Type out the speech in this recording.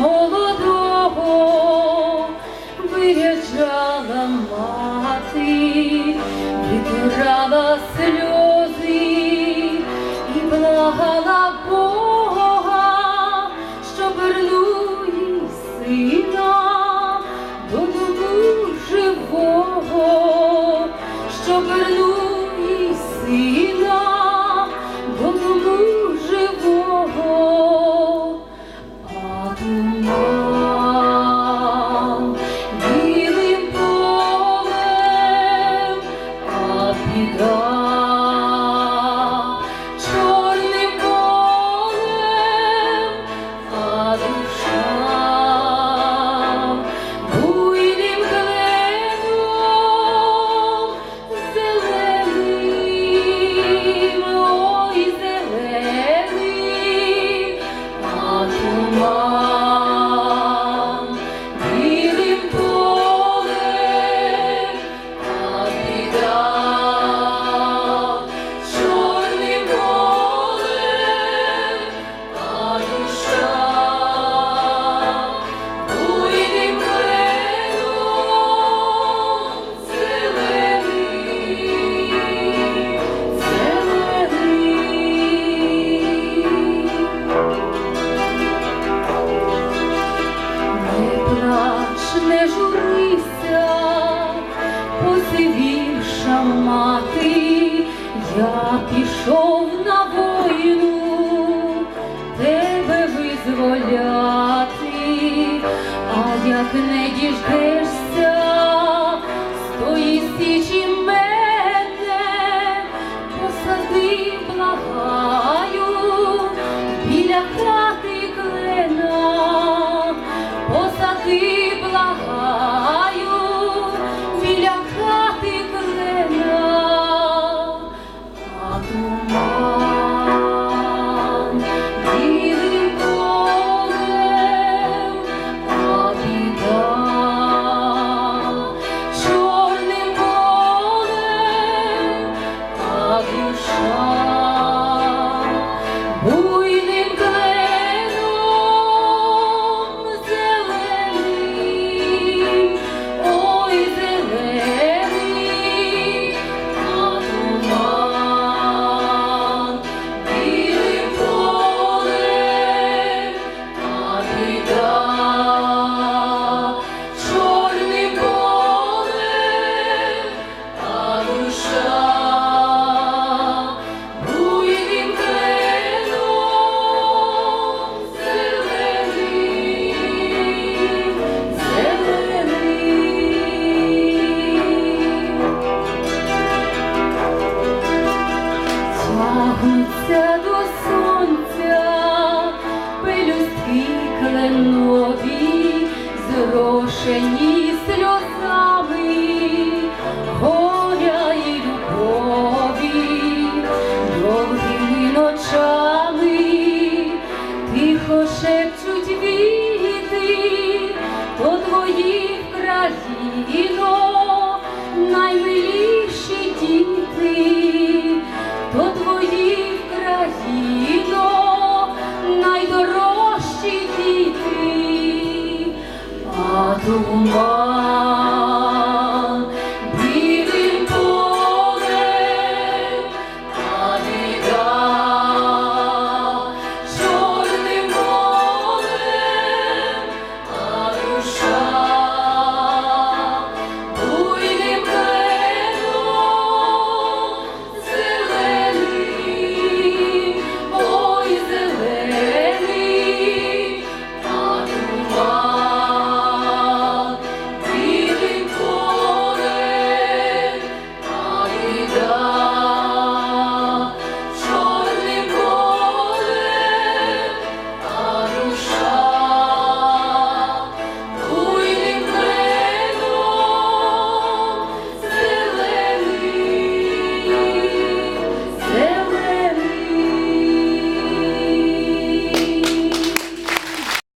Молодого виряджала мати, витирала сльози і благала Бога, що їй сина, до живого, що верну. молися, посивівша мати, я пішов на війну тебе визволяти, а як не діждешся. Ні сльозами горя і любові, довгими ночами тихо шепчуть віти по твоїх країно. aklımda